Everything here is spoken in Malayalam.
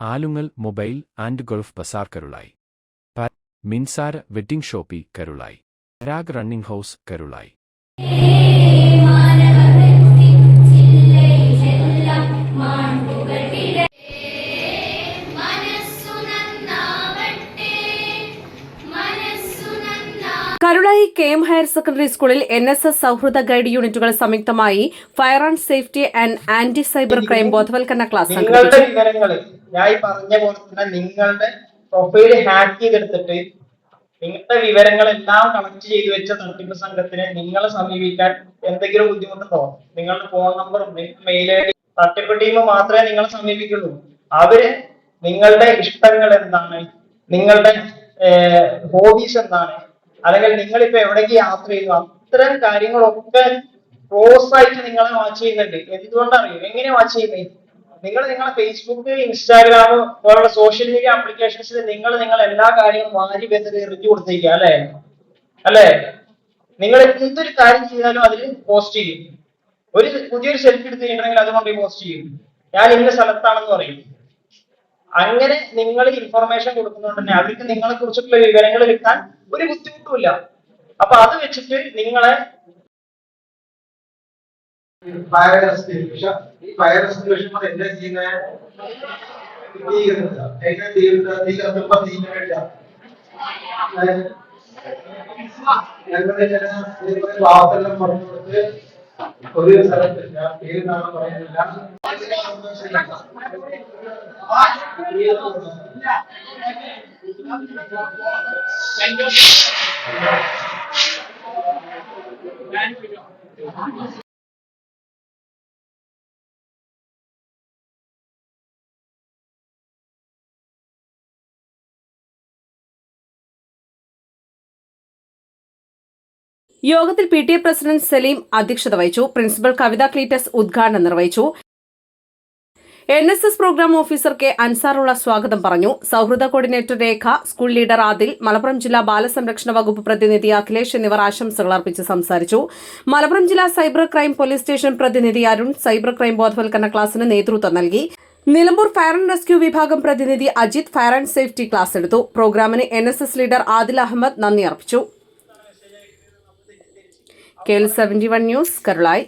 Alungal mobile and Gulf Bazar Karulayi Minsara wedding shoppe Karulayi. Raag running house Karulayi. Karulayi K M higher secondary സ്കൂളിൽ N S S Sauhrida guide യൂണിറ്റുകൾ സംയുക്തമായി fire and safety and anti cyber crime ബോധവൽക്കരണ ക്ലാസ് നിങ്ങളുടെ വിവരങ്ങൾ ഞാൻ പറഞ്ഞ പോലെ തന്നെ നിങ്ങളുടെ പ്രൊഫൈൽ ഹാക്ക് ചെയ്തെടുത്തിട്ട് നിങ്ങളുടെ വിവരങ്ങളെല്ലാം കണക്ട് ചെയ്ത് വെച്ച തട്ടിപ്പ് സംഘത്തിന് നിങ്ങളെ സമീപിക്കാൻ എന്തെങ്കിലും ബുദ്ധിമുട്ടുണ്ടോ? നിങ്ങളുടെ ഫോൺ നമ്പറും മെയിൽ ഐ ഡി തട്ടിപ്പ് ടീം മാത്രമേ നിങ്ങളെ സമീപിക്കുള്ളൂ. അവർ നിങ്ങളുടെ ഇഷ്ടങ്ങൾ എന്താണ്? നിങ്ങളുടെ ഹോബീസ് എന്താണ്? അല്ലെങ്കിൽ നിങ്ങൾ ഇപ്പൊ എവിടേക്ക് യാത്ര ചെയ്യുന്നു അത്തരം കാര്യങ്ങളൊക്കെ ക്ലോസ് ആയിട്ട് നിങ്ങളെ വാച്ച് ചെയ്യുന്നുണ്ട്. എന്തുകൊണ്ടറിയോ? എങ്ങനെ വാച്ച് ചെയ്യുന്നത് നിങ്ങൾ നിങ്ങളെ ഫേസ്ബുക്ക് ഇൻസ്റ്റാഗ്രാം പോലുള്ള സോഷ്യൽ മീഡിയ ആപ്ലിക്കേഷൻസിൽ നിങ്ങൾ നിങ്ങൾ എല്ലാ കാര്യങ്ങളും വാരി ബന്ധത്തിൽ എറിഞ്ഞു കൊടുത്തിരിക്കുക അല്ലെ? അല്ലെ? നിങ്ങൾ എന്തൊരു കാര്യം ചെയ്താലും അതിൽ പോസ്റ്റ് ചെയ്യും. ഒരു പുതിയൊരു സെൽഫി എടുത്ത് കഴിഞ്ഞിട്ടുണ്ടെങ്കിൽ അതുകൊണ്ട് പോസ്റ്റ് ചെയ്യും. ഞാൻ ഇന്ന സ്ഥലത്താണെന്ന് പറയും. അങ്ങനെ നിങ്ങൾ ഇൻഫർമേഷൻ കൊടുക്കുന്നതുകൊണ്ട് തന്നെ അവർക്ക് നിങ്ങളെ കുറിച്ചിട്ടുള്ള വിവരങ്ങൾ കിട്ടാൻ ഒരു ബുദ്ധിമുട്ടുമില്ല. അപ്പൊ അത് വെച്ചിട്ട് നിങ്ങളെ ഈ ഫയർ പറഞ്ഞു കൊടുത്ത് ഒരു സ്ഥലത്ത് ഞാൻ പേര് നാളെ പറയുന്നില്ല യോഗത്തിൽ P T A president Saleem അധ്യക്ഷത വഹിച്ചു. പ്രിൻസിപ്പൽ കവിത ക്ലീറ്റസ് ഉദ്ഘാടനം നിർവഹിച്ചു. N S S program officer K Ansarulla സ്വാഗതം പറഞ്ഞു. Sauhrida coordinator Rekha school leader Adil Malappuram ജില്ലാ ബാലസംരക്ഷണ വകുപ്പ് പ്രതിനിധി അഖിലേഷ് എന്നിവർ ആശംസകൾ അർപ്പിച്ച് സംസാരിച്ചു. മലപ്പുറം ജില്ലാ സൈബർ ക്രൈം പോലീസ് സ്റ്റേഷൻ പ്രതിനിധി അരുൺ സൈബർ ക്രൈം ബോധവൽക്കരണ ക്ലാസിന് നേതൃത്വം നൽകി. നിലമ്പൂർ ഫയർ ആൻഡ് റെസ്ക്യൂ വിഭാഗം പ്രതിനിധി Ajith fire and safety class എടുത്തു. പ്രോഗ്രാമിന് എൻ ലീഡർ ആദിൽ അഹമ്മദ് നന്ദി അർപ്പിച്ചു. K L seventy one news Karulayi